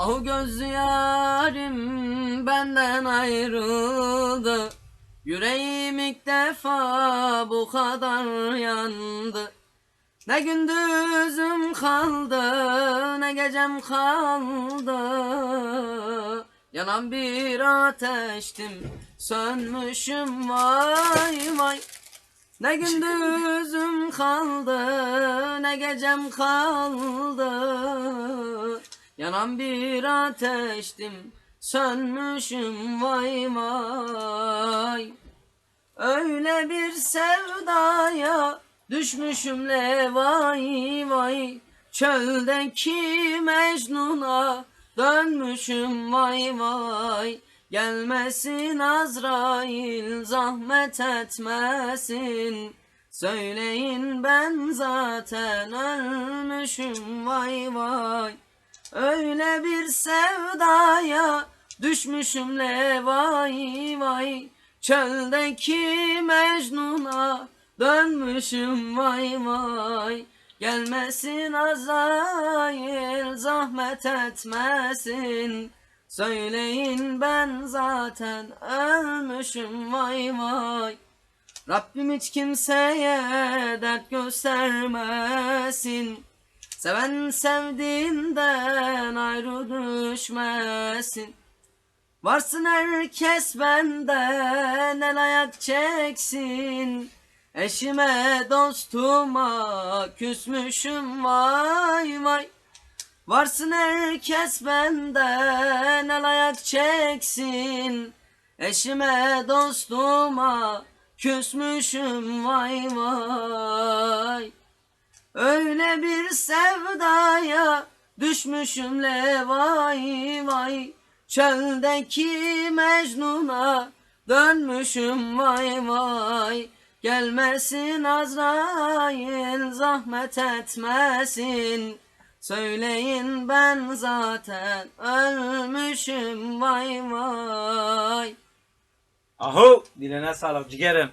Ah gözlü yarim benden ayrıldı. Yüreğim ilk defa bu kadar yandı. Ne gündüzüm kaldı ne gecem kaldı. Yanan bir ateştim sönmüşüm vay vay. Ne gündüzüm kaldı ne gecem kaldı Yanan bir ateştim sönmüşüm vay vay. Öyle bir sevdaya düşmüşüm le vay. Vay Çöldeki Mecnun'a dönmüşüm vay vay. Gelmesin Azrail zahmet etmesin. Söyleyin ben zaten ölmüşüm vay vay Öyle bir sevdaya düşmüşüm le vay. Vay Çöldeki Mecnun'a dönmüşüm vay vay. Gelmesin Azrail zahmet etmesin. Söyleyin ben zaten ölmüşüm vay vay. Rabbim hiç kimseye dert göstermesin Seven sevdiğinden ayrı düşmesin. Varsın herkes benden el ayak çeksin. Eşime dostuma küsmüşüm vay vay. Varsın herkes benden el ayak çeksin. Eşime dostuma küsmüşüm vay vay Öyle bir sevdaya düşmüşüm le vay. Çöldeki Mecnun'a dönmüşüm vay vay. Gelmesin Azrail zahmet etmesin. Söyleyin ben zaten ölmüşüm vay vay. Ahu dilene sağlık ciğerim.